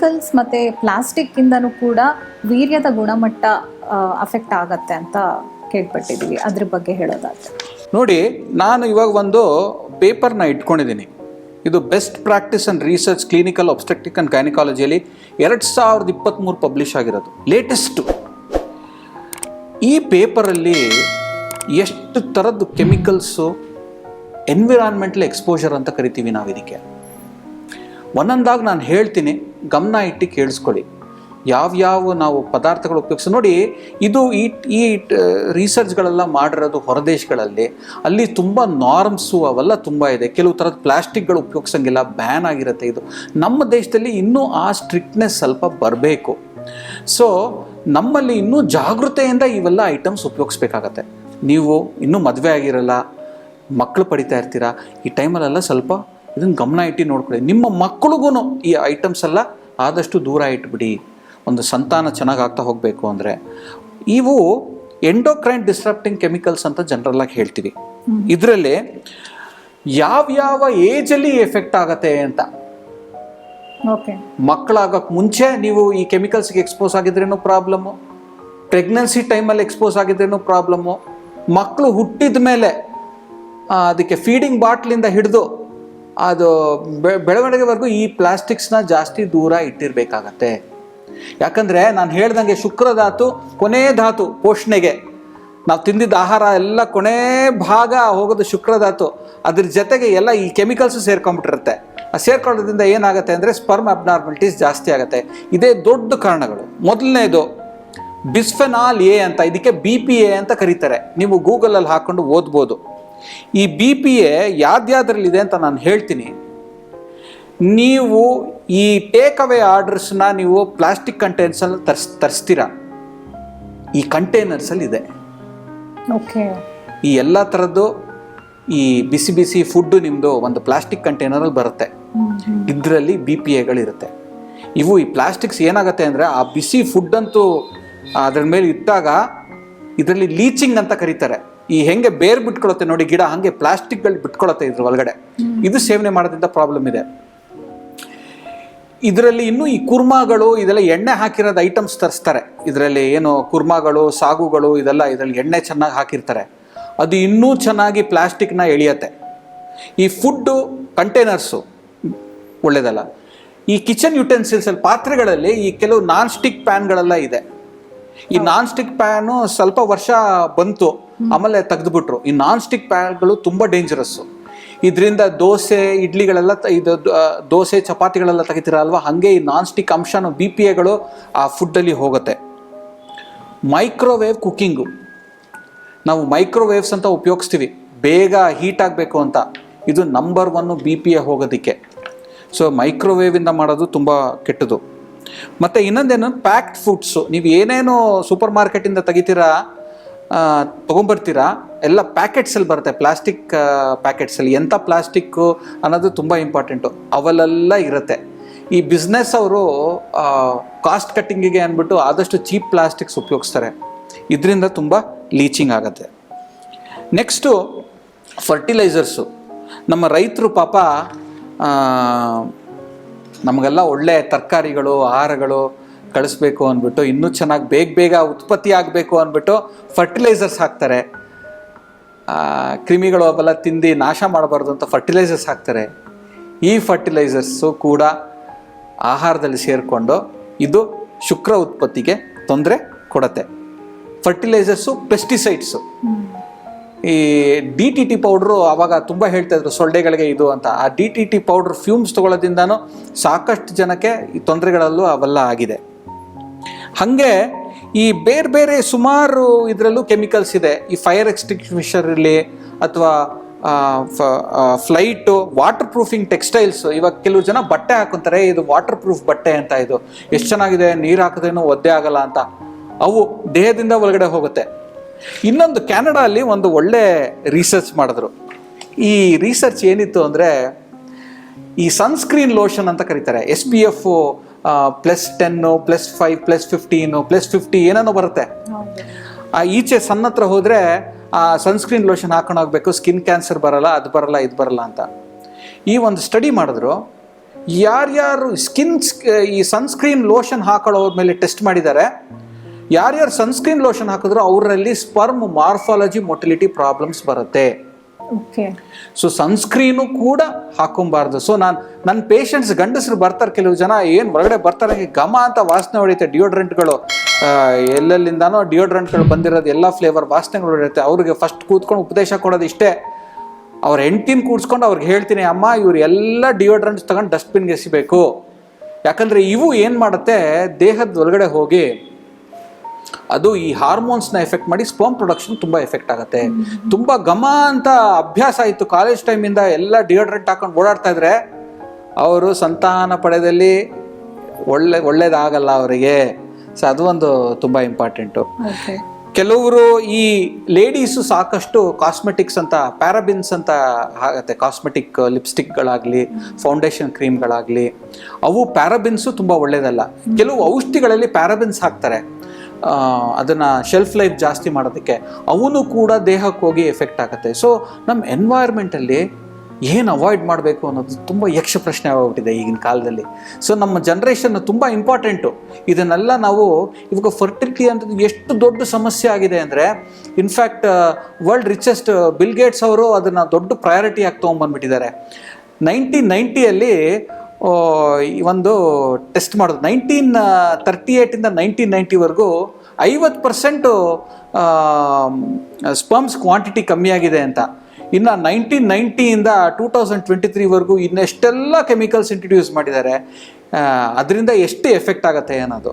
Chemicals ಮತ್ತು ಪ್ಲಾಸ್ಟಿಕ್ಕಿಂದನೂ ಕೂಡ ವೀರ್ಯದ ಗುಣಮಟ್ಟ ಅಫೆಕ್ಟ್ ಆಗತ್ತೆ ಅಂತ ಕೇಳ್ಪಟ್ಟಿದ್ದೀವಿ ಅದ್ರ ಬಗ್ಗೆ ಹೇಳೋದಾದ್ರೆ. ನೋಡಿ, ನಾನು ಇವಾಗ ಒಂದು ಪೇಪರ್ನ ಇಟ್ಕೊಂಡಿದ್ದೀನಿ ಇದು best practice and research clinical obstetric and ಗೈನಿಕಾಲಜಿಯಲ್ಲಿ ಎರಡು ಸಾವಿರದ ಇಪ್ಪತ್ತ್ಮೂರು ಪಬ್ಲಿಷ್ ಆಗಿರೋದು. ಲೇಟೆಸ್ಟು ಈ ಪೇಪರಲ್ಲಿ ಎಷ್ಟು ಥರದ್ದು ಕೆಮಿಕಲ್ಸು ಎನ್ವಿರಾನ್ಮೆಂಟಲ್ ಎಕ್ಸ್ಪೋಜರ್ ಅಂತ ಕರಿತೀವಿ ನಾವು ಇದಕ್ಕೆ ಒಂದೊಂದಾಗಿ ನಾನು ಹೇಳ್ತೀನಿ, ಗಮನ ಇಟ್ಟು ಕೇಳಿಸ್ಕೊಳ್ಳಿ. ಯಾವ್ಯಾವ ನಾವು ಪದಾರ್ಥಗಳು ಉಪಯೋಗಿಸ, ನೋಡಿ, ಇದು ಈ ಈ ರಿಸರ್ಚ್ಗಳೆಲ್ಲ ಮಾಡಿರೋದು ಹೊರದೇಶಗಳಲ್ಲಿ, ಅಲ್ಲಿ ತುಂಬ ನಾರ್ಮ್ಸು ಅವೆಲ್ಲ ತುಂಬ ಇದೆ. ಕೆಲವು ಥರದ ಪ್ಲಾಸ್ಟಿಕ್ಗಳು ಉಪಯೋಗಿಸಂಗಿಲ್ಲ ಬ್ಯಾನ್ ಆಗಿರುತ್ತೆ ಇದು. ನಮ್ಮ ದೇಶದಲ್ಲಿ ಇನ್ನೂ ಆ ಸ್ಟ್ರಿಕ್ಟ್ನೆಸ್ ಸ್ವಲ್ಪ ಬರಬೇಕು. ಸೊ ನಮ್ಮಲ್ಲಿ ಇನ್ನೂ ಜಾಗೃತೆಯಿಂದ ಇವೆಲ್ಲ ಐಟಮ್ಸ್ ಉಪಯೋಗಿಸ್ಬೇಕಾಗತ್ತೆ. ನೀವು ಇನ್ನೂ ಮದುವೆ ಆಗಿರಲ್ಲ ಮಕ್ಕಳು ಪಡಿತಾ ಇರ್ತೀರಾ, ಈ ಟೈಮಲ್ಲೆಲ್ಲ ಸ್ವಲ್ಪ ಇದನ್ನು ಗಮನ ಇಟ್ಟು ನೋಡ್ಕೊಳ್ಳಿ. ನಿಮ್ಮ ಮಕ್ಕಳಿಗೂ ಈ ಐಟಮ್ಸ್ ಎಲ್ಲ ಆದಷ್ಟು ದೂರ ಇಟ್ಬಿಡಿ. ಒಂದು ಸಂತಾನ ಚೆನ್ನಾಗಿ ಆಗ್ತಾ ಹೋಗಬೇಕು ಅಂದರೆ. ಇವು ಎಂಡೋಕ್ರೈನ್ ಡಿಸ್ಟ್ರಪ್ಟಿಂಗ್ ಕೆಮಿಕಲ್ಸ್ ಅಂತ ಜನರಲ್ಲಾಗಿ ಹೇಳ್ತೀವಿ. ಇದರಲ್ಲಿ ಯಾವ್ಯಾವ ಏಜಲ್ಲಿ ಎಫೆಕ್ಟ್ ಆಗತ್ತೆ ಅಂತ. ಓಕೆ. ಮಕ್ಕಳಾಗಕ್ಕೆ ಮುಂಚೆ ನೀವು ಈ ಕೆಮಿಕಲ್ಸ್ಗೆ ಎಕ್ಸ್ಪೋಸ್ ಆಗಿದ್ರೇನು ಪ್ರಾಬ್ಲಮ್ಮು ಪ್ರೆಗ್ನೆನ್ಸಿ ಟೈಮಲ್ಲಿ ಎಕ್ಸ್ಪೋಸ್ ಆಗಿದ್ರೇನು ಪ್ರಾಬ್ಲಮ್ಮು ಮಕ್ಕಳು ಹುಟ್ಟಿದ ಮೇಲೆ ಅದಕ್ಕೆ ಫೀಡಿಂಗ್ ಬಾಟ್ಲಿಂದ ಹಿಡಿದು ಅದು ಬೆ, ಬೆಳವಣಿಗೆವರೆಗೂ ಈ ಪ್ಲಾಸ್ಟಿಕ್ಸ್ನ ಜಾಸ್ತಿ ದೂರ ಇಟ್ಟಿರಬೇಕಾಗತ್ತೆ. ಯಾಕಂದರೆ ನಾನು ಹೇಳ್ದಂಗೆ ಶುಕ್ರ ಧಾತು, ಕೊನೆ ಧಾತು ಪೋಷಣೆಗೆ. ನಾವು ತಿಂದಿದ್ದ ಆಹಾರ ಎಲ್ಲ ಕೊನೆ ಭಾಗ ಹೋಗೋದು ಶುಕ್ರ ಧಾತು. ಅದ್ರ ಜೊತೆಗೆ ಎಲ್ಲ ಈ ಕೆಮಿಕಲ್ಸು ಸೇರ್ಕೊಂಡ್ಬಿಟ್ಟಿರುತ್ತೆ. ಆ ಸೇರ್ಕೊಳ್ಳೋದ್ರಿಂದ ಏನಾಗುತ್ತೆ ಅಂದರೆ ಸ್ಪರ್ಮ್ ಅಬ್ನಾರ್ಮಲಿಟೀಸ್ ಜಾಸ್ತಿ ಆಗುತ್ತೆ. ಇದೇ ದೊಡ್ಡ ಕಾರಣಗಳು. ಮೊದಲನೇದು ಬಿಸ್ಫೆನಾಲ್ ಎ ಅಂತ, ಇದಕ್ಕೆ ಬಿ ಪಿ ಎ ಅಂತ ಕರೀತಾರೆ. ನೀವು ಗೂಗಲಲ್ಲಿ ಹಾಕ್ಕೊಂಡು ಓದ್ಬೋದು. ಈ ಬಿ ಪಿ ಎ ಯಾವ್ದ್ಯಾವ್ದ್ರಲ್ಲಿದೆ ಅಂತ ನಾನು ಹೇಳ್ತೀನಿ. ನೀವು ಈ ಟೇಕ್ ಅವೇ ಆರ್ಡರ್ಸ್ನ ನೀವು ಪ್ಲಾಸ್ಟಿಕ್ ಕಂಟೈನರ್ಸಲ್ಲಿ ತರ್ಸ್ ತರಿಸ್ತೀರಾ? ಈ ಕಂಟೈನರ್ಸಲ್ಲಿ ಇದೆ. ಓಕೆ ಈ ಎಲ್ಲ ಥರದ್ದು ಈ ಬಿಸಿ ಬಿಸಿ ಫುಡ್ಡು ನಿಮ್ಮದು ಒಂದು ಪ್ಲಾಸ್ಟಿಕ್ ಕಂಟೈನರಲ್ಲಿ ಬರುತ್ತೆ. ಇದರಲ್ಲಿ ಬಿ ಪಿ ಎಗಳಿರುತ್ತೆ ಇವು ಈ ಪ್ಲಾಸ್ಟಿಕ್ಸ್ ಏನಾಗುತ್ತೆ ಅಂದರೆ ಆ ಬಿಸಿ ಫುಡ್ ಅಂತೂ ಅದ್ರ ಮೇಲೆ ಇಟ್ಟಾಗ ಇದರಲ್ಲಿ ಲೀಚಿಂಗ್ ಅಂತ ಕರೀತಾರೆ. ಈ ಹೆಂಗೆ ಬೇರ್ ಬಿಟ್ಕೊಳತ್ತೆ ನೋಡಿ ಗಿಡ ಹಾಗೆ ಪ್ಲಾಸ್ಟಿಕ್ಗಳು ಬಿಟ್ಕೊಳತ್ತೆ ಇದ್ರ ಒಳಗಡೆ. ಇದು ಸೇವನೆ ಮಾಡೋದ್ರಿಂದ ಪ್ರಾಬ್ಲಮ್ ಇದೆ. ಇದರಲ್ಲಿ ಇನ್ನೂ ಈ ಕುರ್ಮಾಗಳು ಇದೆಲ್ಲ ಎಣ್ಣೆ ಹಾಕಿರೋದು ಐಟಮ್ಸ್ ತರಿಸ್ತಾರೆ. ಇದರಲ್ಲಿ ಏನು ಕುರ್ಮಾಗಳು ಸಾಗುಗಳು ಇದೆಲ್ಲ ಇದರಲ್ಲಿ ಎಣ್ಣೆ ಚೆನ್ನಾಗಿ ಹಾಕಿರ್ತಾರೆ. ಅದು ಇನ್ನೂ ಚೆನ್ನಾಗಿ ಪ್ಲಾಸ್ಟಿಕ್ನ ಎಳಿಯತ್ತೆ. ಈ ಫುಡ್ಡು ಕಂಟೈನರ್ಸು ಒಳ್ಳೇದಲ್ಲ. ಈ ಕಿಚನ್ ಯುಟೆನ್ಸಿಲ್ಸಲ್ಲಿ ಪಾತ್ರೆಗಳಲ್ಲಿ ಈ ಕೆಲವು ನಾನ್ ಸ್ಟಿಕ್ ಪ್ಯಾನ್ಗಳೆಲ್ಲ ಇದೆ. ಈ ನಾನ್ ಸ್ಟಿಕ್ ಪ್ಯಾನು ಸ್ವಲ್ಪ ವರ್ಷ ಬಂತು, ಆಮೇಲೆ ತೆಗೆದುಬಿಟ್ರು. ಈ ನಾನ್ ಸ್ಟಿಕ್ ಪ್ಯಾನ್ಗಳು ತುಂಬ ಡೇಂಜರಸ್ಸು ಇದರಿಂದ ದೋಸೆ, ಇಡ್ಲಿಗಳೆಲ್ಲ ಇದು ದೋಸೆ, ಚಪಾತಿಗಳೆಲ್ಲ ತೆಗಿತೀರ ಅಲ್ವಾ ಹಾಗೆ ಈ ನಾನ್ ಸ್ಟಿಕ್ ಅಂಶನ ಬಿ ಪಿ ಎಗಳು ಆ ಫುಡ್ಡಲ್ಲಿ ಹೋಗುತ್ತೆ. ಮೈಕ್ರೋವೇವ್ ಕುಕ್ಕಿಂಗು ನಾವು ಮೈಕ್ರೋವೇವ್ಸ್ ಅಂತ ಉಪಯೋಗಿಸ್ತೀವಿ. ಬೇಗ ಹೀಟ್ ಆಗಬೇಕು ಅಂತ. ಇದು number one B P A ಹೋಗೋದಕ್ಕೆ. ಸೊ ಮೈಕ್ರೋವೇವಿಂದ ಮಾಡೋದು ತುಂಬ ಕೆಟ್ಟದು. ಮತ್ತು ಇನ್ನೊಂದೇನು ಪ್ಯಾಕ್ಡ್ ಫುಡ್ಸು ನೀವು ಏನೇನು ಸೂಪರ್ ಮಾರ್ಕೆಟಿಂದ ತೆಗಿತೀರಾ ತೊಗೊಂಬರ್ತೀರಾ, ಎಲ್ಲ ಪ್ಯಾಕೆಟ್ಸಲ್ಲಿ ಬರುತ್ತೆ ಪ್ಲಾಸ್ಟಿಕ್ ಪ್ಯಾಕೆಟ್ಸಲ್ಲಿ ಎಂಥ ಪ್ಲಾಸ್ಟಿಕ್ಕು ಅನ್ನೋದು ತುಂಬ ಇಂಪಾರ್ಟೆಂಟು ಅವಲ್ಲೆಲ್ಲ ಇರುತ್ತೆ. ಈ ಬಿಸ್ನೆಸ್ ಅವರು ಕಾಸ್ಟ್ ಕಟ್ಟಿಂಗಿಗೆ ಅಂದ್ಬಿಟ್ಟು ಆದಷ್ಟು ಚೀಪ್ ಪ್ಲಾಸ್ಟಿಕ್ಸ್ ಉಪಯೋಗಿಸ್ತಾರೆ. ಇದರಿಂದ ತುಂಬ ಲೀಚಿಂಗ್ ಆಗುತ್ತೆ. ನೆಕ್ಸ್ಟು ಫರ್ಟಿಲೈಸರ್ಸು ನಮ್ಮ ರೈತರು ಪಾಪ ನಮಗೆಲ್ಲ ಒಳ್ಳೆ ತರಕಾರಿಗಳು, ಆಹಾರಗಳು ಕಳಿಸ್ಬೇಕು ಅಂದ್ಬಿಟ್ಟು, ಇನ್ನೂ ಚೆನ್ನಾಗಿ ಬೇಗ ಬೇಗ ಉತ್ಪತ್ತಿ ಆಗಬೇಕು ಅಂದ್ಬಿಟ್ಟು ಫರ್ಟಿಲೈಸರ್ಸ್ ಹಾಕ್ತಾರೆ. ಕ್ರಿಮಿಗಳು ಅವೆಲ್ಲ ತಿಂದು ನಾಶ ಮಾಡಬಾರ್ದು ಅಂತ ಫರ್ಟಿಲೈಸರ್ಸ್ ಹಾಕ್ತಾರೆ. ಈ ಫರ್ಟಿಲೈಸರ್ಸು ಕೂಡ ಆಹಾರದಲ್ಲಿ ಸೇರಿಕೊಂಡು ಇದು ಶುಕ್ರ ಉತ್ಪತ್ತಿಗೆ ತೊಂದರೆ ಕೊಡುತ್ತೆ. ಫರ್ಟಿಲೈಸರ್ಸು ಪೆಸ್ಟಿಸೈಡ್ಸು ಈ ಡಿ ಟಿ ಟಿ ಪೌಡ್ರು ಆವಾಗ ತುಂಬ ಹೇಳ್ತಾ ಇದ್ರು ಸೊಳ್ಳೆಗಳಿಗೆ ಇದು ಅಂತ. ಆ D T T powder fumes ತಗೊಳ್ಳೋದ್ರಿಂದನೂ ಸಾಕಷ್ಟು ಜನಕ್ಕೆ ಈ ತೊಂದರೆಗಳಲ್ಲೂ ಅವೆಲ್ಲ ಆಗಿದೆ. ಹಾಗೆ ಈ ಬೇರೆ ಬೇರೆ ಸುಮಾರು ಇದರಲ್ಲೂ ಕೆಮಿಕಲ್ಸ್ ಇದೆ. ಈ ಫೈರ್ ಎಕ್ಸ್ಟಿಂಗ್ವಿಷರ್ ಇರಲಿ ಅಥವಾ ಫ್ಲೈಟು ವಾಟರ್ ಪ್ರೂಫಿಂಗ್ ಟೆಕ್ಸ್ಟೈಲ್ಸ್. ಇವಾಗ ಕೆಲವು ಜನ ಬಟ್ಟೆ ಹಾಕೊಂತಾರೆ, ಇದು ವಾಟರ್ ಪ್ರೂಫ್ ಬಟ್ಟೆ ಅಂತ ಇದು. ಎಷ್ಟು ಚೆನ್ನಾಗಿದೆ, ನೀರು ಹಾಕಿದ್ರೇನು ಒದ್ದೆ ಆಗಲ್ಲ ಅಂತ. ಅವು ದೇಹದಿಂದ ಒಳಗಡೆ ಹೋಗುತ್ತೆ. ಇನ್ನೊಂದು ಕ್ಯಾನಡಾಲ್ಲಿ ಒಂದು ಒಳ್ಳೆ ರಿಸರ್ಚ್ ಮಾಡಿದ್ರು. ಈ ರಿಸರ್ಚ್ ಏನಿತ್ತು ಅಂದರೆ ಈ ಸನ್ಸ್ಕ್ರೀನ್ ಲೋಷನ್ ಅಂತ ಕರೀತಾರೆ. S P F plus ten plus five plus fifteen plus fifty ಏನೇನೋ ಬರುತ್ತೆ. ಆ ಈಚೆ ಸಣ್ಣ ಹತ್ರ ಹೋದರೆ ಆ ಸನ್ಸ್ಕ್ರೀನ್ ಲೋಷನ್ ಹಾಕೊಂಡು ಹೋಗ್ಬೇಕು ಸ್ಕಿನ್ ಕ್ಯಾನ್ಸರ್ ಬರಲ್ಲ ಅದು ಬರಲ್ಲ ಇದು ಬರಲ್ಲ ಅಂತ. ಈ ಒಂದು ಸ್ಟಡಿ ಮಾಡಿದ್ರು ಯಾರ್ಯಾರು ಸ್ಕಿನ್ ಈ ಸನ್ಸ್ಕ್ರೀನ್ ಲೋಷನ್ ಹಾಕೊಳ್ಳೋದ್ಮೇಲೆ ಟೆಸ್ಟ್ ಮಾಡಿದ್ದಾರೆ ಯಾರ್ಯಾರು ಸನ್ಸ್ಕ್ರೀನ್ ಲೋಷನ್ ಹಾಕಿದ್ರು ಅವರಲ್ಲಿ ಸ್ಪರ್ಮ್ ಮಾರ್ಫಾಲಜಿ ಮೊಟಿಲಿಟಿ ಪ್ರಾಬ್ಲಮ್ಸ್ ಬರುತ್ತೆ. ಓಕೆ. ಸೊ ಸನ್ಸ್ಕ್ರೀನು ಕೂಡ ಹಾಕೊಂಬಾರ್ದು. ಸೊ ನಾನು ನನ್ನ ಪೇಷಂಟ್ಸ್ ಗಂಡಸರು ಬರ್ತಾರೆ ಕೆಲವು ಜನ ಏನು ಹೊರಗಡೆ ಬರ್ತಾರೆ ಘಮ ಅಂತ ವಾಸನೆ ಹೊಡೆಯುತ್ತೆ. ಡಿಯೋಡ್ರೆಂಟ್ಗಳು ಎಲ್ಲೆಲ್ಲಿಂದಾನೋ ಡಿಯೋಡ್ರೆಂಟ್ಗಳು ಬಂದಿರೋದು ಎಲ್ಲ ಫ್ಲೇವರ್ ವಾಸನೆಗಳು ಹೊಡೆಯುತ್ತೆ. ಅವ್ರಿಗೆ ಫಸ್ಟ್ ಕೂತ್ಕೊಂಡು ಉಪದೇಶ ಕೊಡೋದು ಇಷ್ಟೇ. ಅವ್ರ ಹೆಂಡ್ತಿನ ಕೂಡ್ಸ್ಕೊಂಡು ಅವ್ರಿಗೆ ಹೇಳ್ತೀನಿ ಅಮ್ಮ ಇವ್ರು ಎಲ್ಲ ಡಿಯೋಡ್ರೆಂಟ್ಸ್ ತಗೊಂಡು ಡಸ್ಟ್ಬಿನ್ಗೆ ಎಸಿಬೇಕು. ಯಾಕಂದರೆ ಇವು ಏನು ಮಾಡುತ್ತೆ ದೇಹದ ಒಳಗಡೆ ಹೋಗಿ ಅದು ಈ ಹಾರ್ಮೋನ್ಸ್ನ ಎಫೆಕ್ಟ್ ಮಾಡಿ ಸ್ಪರ್ಮ್ ಪ್ರೊಡಕ್ಷನ್ ತುಂಬ ಎಫೆಕ್ಟ್ ಆಗುತ್ತೆ. ತುಂಬ ಘಮ ಅಂತ ಅಭ್ಯಾಸ ಆಯಿತು. ಕಾಲೇಜ್ ಟೈಮಿಂದ ಎಲ್ಲ ಡಿಯೋಡ್ರೆಂಟ್ ಹಾಕೊಂಡು ಓಡಾಡ್ತಾ ಇದ್ರೆ ಅವರು ಸಂತಾನ ಪಡೆದಲ್ಲಿ ಒಳ್ಳೆ ಒಳ್ಳೇದಾಗಲ್ಲ ಅವರಿಗೆ. ಸೊ ಅದು ಒಂದು ತುಂಬ ಇಂಪಾರ್ಟೆಂಟು ಕೆಲವರು ಈ ಲೇಡೀಸು ಸಾಕಷ್ಟು ಕಾಸ್ಮೆಟಿಕ್ಸ್ ಅಂತ ಪ್ಯಾರಾಬಿನ್ಸ್ ಅಂತ ಆಗುತ್ತೆ ಕಾಸ್ಮೆಟಿಕ್ ಲಿಪ್ಸ್ಟಿಕ್ಗಳಾಗಲಿ ಫೌಂಡೇಶನ್ ಕ್ರೀಮ್ಗಳಾಗಲಿ ಅವು ಪ್ಯಾರಾಬಿನ್ಸು ತುಂಬ ಒಳ್ಳೆಯದಲ್ಲ ಕೆಲವು ಔಷಧಿಗಳಲ್ಲಿ ಪ್ಯಾರಾಬಿನ್ಸ್ ಹಾಕ್ತಾರೆ. ಅದನ್ನ ಶೆಲ್ಫ್ ಲೈಫ್ ಜಾಸ್ತಿ ಮಾಡೋದಕ್ಕೆ ಅವನು ಕೂಡ ದೇಹಕ್ಕೆ ಹೋಗಿ ಎಫೆಕ್ಟ್ ಆಗುತ್ತೆ. ಸೊ ನಮ್ಮ ಎನ್ವೈರ್ಮೆಂಟಲ್ಲಿ ಏನು ಅವಾಯ್ಡ್ ಮಾಡಬೇಕು ಅನ್ನೋದು ತುಂಬ ಯಕ್ಷ ಪ್ರಶ್ನೆ ಆಗೋಗ್ಬಿಟ್ಟಿದೆ ಈಗಿನ ಕಾಲದಲ್ಲಿ. ಸೊ ನಮ್ಮ ಜನ್ರೇಷನ್ ತುಂಬ ಇಂಪಾರ್ಟೆಂಟು ಇದನ್ನೆಲ್ಲ ನಾವು ಇವಾಗ ಫರ್ಟಿಲಿಟಿ ಅಂತ ಎಷ್ಟು ದೊಡ್ಡ ಸಮಸ್ಯೆ ಆಗಿದೆ ಅಂದರೆ in fact world richest Bill Gates ಅವರು ಅದನ್ನು ದೊಡ್ಡ ಪ್ರಯಾರಿಟಿ ಆಗಿ ತೊಗೊಂಬಂದ್ಬಿಟ್ಟಿದ್ದಾರೆ ನೈನ್ಟೀನ್ ನೈಂಟಿಯಲ್ಲಿ ಒಂದು ಟೆಸ್ಟ್ ಮಾಡೋದು. ನೈನ್ಟೀನ್ ತರ್ಟಿ ಏಯ್ಟಿಂದ ನೈನ್ಟೀನ್ ನೈಂಟಿವರೆಗೂ ಐವತ್ತು ಪರ್ಸೆಂಟು ಸ್ಪರ್ಮ್ಸ್ ಕ್ವಾಂಟಿಟಿ ಕಮ್ಮಿಯಾಗಿದೆ ಅಂತ. ಇನ್ನು ನೈನ್ಟೀನ್ ನೈಂಟಿಯಿಂದ ಟೂ ತೌಸಂಡ್ ಟ್ವೆಂಟಿ ತ್ರೀವರೆಗೂ ಇನ್ನೆಷ್ಟೆಲ್ಲ ಕೆಮಿಕಲ್ಸ್ ಇಂಟ್ರಡ್ಯೂಸ್ ಮಾಡಿದ್ದಾರೆ ಅದರಿಂದ ಎಷ್ಟು ಎಫೆಕ್ಟ್ ಆಗುತ್ತೆ ಅನ್ನೋದು.